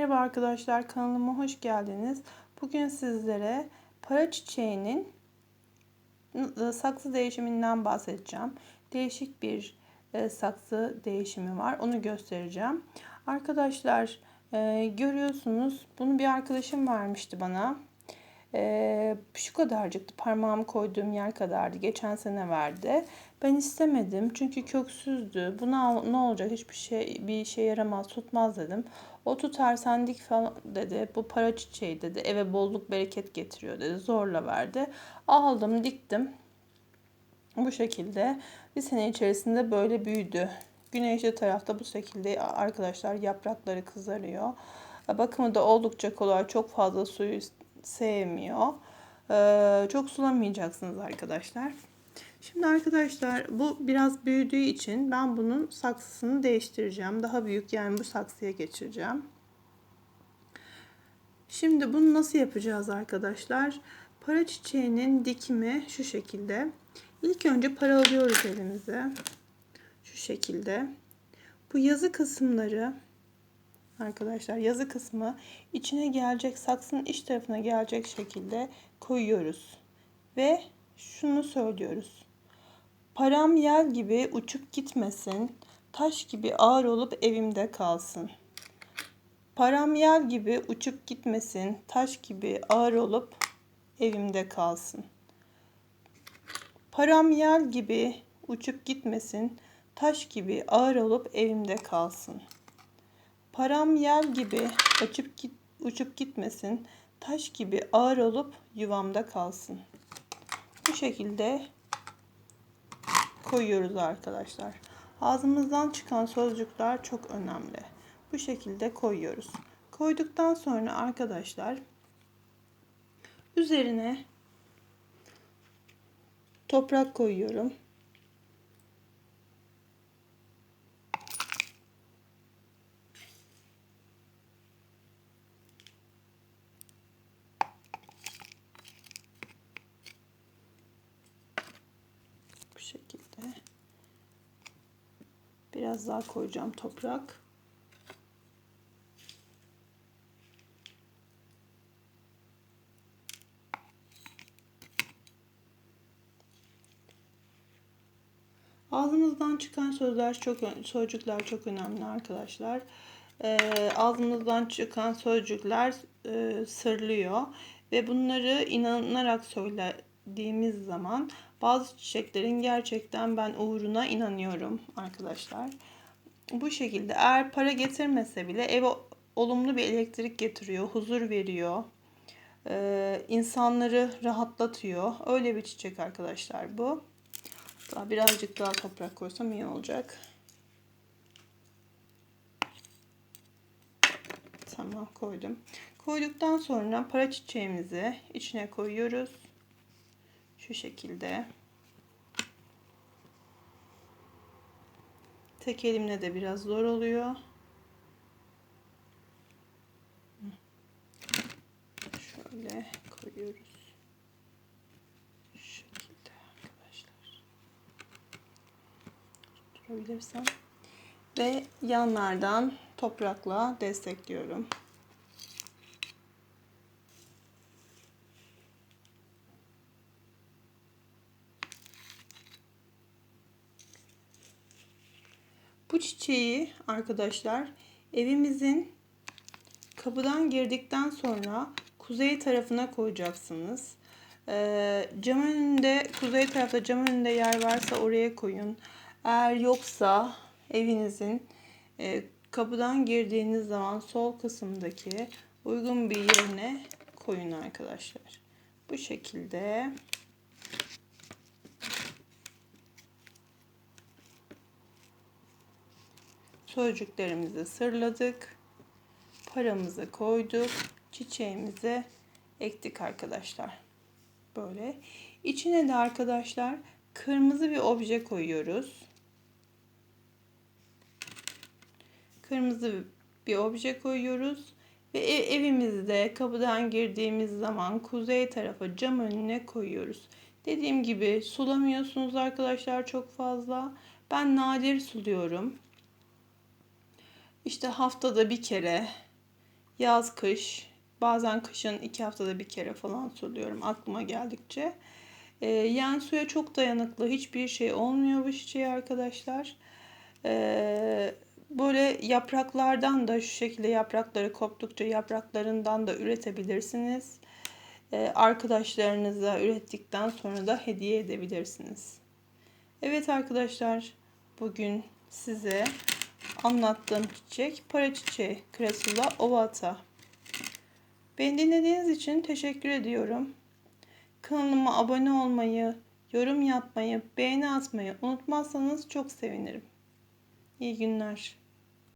Merhaba arkadaşlar kanalıma hoş geldiniz. Bugün sizlere para çiçeğinin e, saksı değişiminden bahsedeceğim. Değişik bir e, saksı değişimi var. Onu göstereceğim. Arkadaşlar e, görüyorsunuz bunu bir arkadaşım vermişti bana. Şu kadarcıktı parmağımı koyduğum yer kadardı. Geçen sene verdi. Ben istemedim çünkü köksüzdü. Buna ne olacak hiçbir şey bir şey yaramaz tutmaz dedim. O tutar sendik falan dedi. Bu para çiçeği dedi. Eve bolluk bereket getiriyor dedi. Zorla verdi. Aldım diktim. Bu şekilde bir sene içerisinde böyle büyüdü. Güneşli tarafta bu şekilde arkadaşlar yaprakları kızarıyor. Bakımı da oldukça kolay. Çok fazla suyu sevmiyor. Ee, çok sulamayacaksınız arkadaşlar. Şimdi arkadaşlar bu biraz büyüdüğü için ben bunun saksısını değiştireceğim. Daha büyük yani bu saksıya geçireceğim. Şimdi bunu nasıl yapacağız arkadaşlar? Para çiçeğinin dikimi şu şekilde. İlk önce para alıyoruz elimize. Şu şekilde. Bu yazı kısımları arkadaşlar yazı kısmı içine gelecek saksının iç tarafına gelecek şekilde koyuyoruz. Ve şunu söylüyoruz. Param yel gibi uçup gitmesin, taş gibi ağır olup evimde kalsın. Param yel gibi uçup gitmesin, taş gibi ağır olup evimde kalsın. Param yel gibi uçup gitmesin, taş gibi ağır olup evimde kalsın.'' Param yel gibi açıp git, uçup gitmesin. Taş gibi ağır olup yuvamda kalsın. Bu şekilde koyuyoruz arkadaşlar. Ağzımızdan çıkan sözcükler çok önemli. Bu şekilde koyuyoruz. Koyduktan sonra arkadaşlar üzerine toprak koyuyorum. Şekilde. Biraz daha koyacağım toprak. Ağzımızdan çıkan sözler çok sözcükler çok önemli arkadaşlar. E, ağzımızdan çıkan sözcükler e, sırlıyor ve bunları inanarak söylediğimiz zaman bazı çiçeklerin gerçekten ben uğruna inanıyorum arkadaşlar. Bu şekilde eğer para getirmese bile eve olumlu bir elektrik getiriyor, huzur veriyor. Ee, insanları rahatlatıyor. Öyle bir çiçek arkadaşlar bu. Daha birazcık daha toprak koysam iyi olacak. Tamam koydum. Koyduktan sonra para çiçeğimizi içine koyuyoruz. Şu şekilde. Tek elimle de biraz zor oluyor. Şöyle koyuyoruz. Şu şekilde arkadaşlar. Tutturabilirsem. Ve yanlardan toprakla destekliyorum. Bu çiçeği arkadaşlar evimizin kapıdan girdikten sonra kuzey tarafına koyacaksınız. Ee, cam önünde kuzey tarafta cam önünde yer varsa oraya koyun. Eğer yoksa evinizin e, kapıdan girdiğiniz zaman sol kısımdaki uygun bir yerine koyun arkadaşlar. Bu şekilde sözcüklerimizi sırladık. Paramızı koyduk. Çiçeğimizi ektik arkadaşlar. Böyle. İçine de arkadaşlar kırmızı bir obje koyuyoruz. Kırmızı bir obje koyuyoruz. Ve ev, evimizde kapıdan girdiğimiz zaman kuzey tarafa cam önüne koyuyoruz. Dediğim gibi sulamıyorsunuz arkadaşlar çok fazla. Ben nadir suluyorum. İşte haftada bir kere Yaz kış bazen kışın iki haftada bir kere falan suluyorum aklıma geldikçe. Ee, yani suya çok dayanıklı hiçbir şey olmuyor bu çiçeği arkadaşlar. Ee, böyle yapraklardan da şu şekilde yaprakları koptukça yapraklarından da üretebilirsiniz. Ee, arkadaşlarınıza ürettikten sonra da hediye edebilirsiniz. Evet arkadaşlar bugün size anlattığım çiçek para çiçeği Crassula ovata. Beni dinlediğiniz için teşekkür ediyorum. Kanalıma abone olmayı, yorum yapmayı, beğeni atmayı unutmazsanız çok sevinirim. İyi günler.